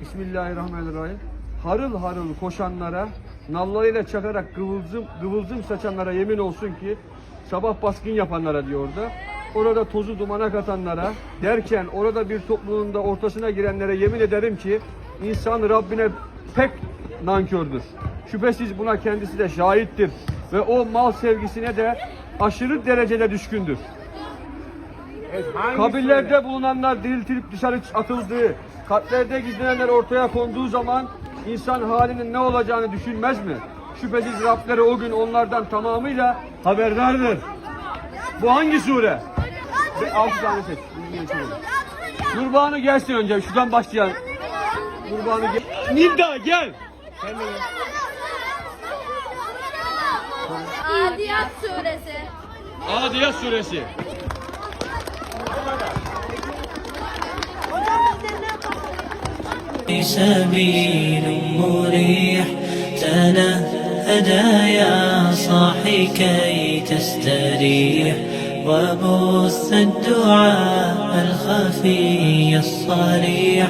Bismillahirrahmanirrahim. Harıl harıl koşanlara, nallarıyla çakarak kıvılcım, kıvılcım saçanlara yemin olsun ki sabah baskın yapanlara diyor orada. Orada tozu dumana katanlara derken orada bir topluluğun da ortasına girenlere yemin ederim ki insan Rabbine pek nankördür. Şüphesiz buna kendisi de şahittir ve o mal sevgisine de aşırı derecede düşkündür. Kabirlerde bulunanlar diriltilip dışarı atıldığı, kalplerde gizlenenler ortaya konduğu zaman insan halinin ne olacağını düşünmez mi? Şüphesiz Rableri o gün onlardan tamamıyla haberdardır. Bu hangi sure? Ve altı tane seç. Nurbanu gelsin önce. Şuradan başlayalım. Nurbanu gel. Nida gel. Adiyat suresi. Adiyat suresi. سبيل مريح تنهدى يا صاحي كي تستريح. وبث الدعاء الخفي الصريح.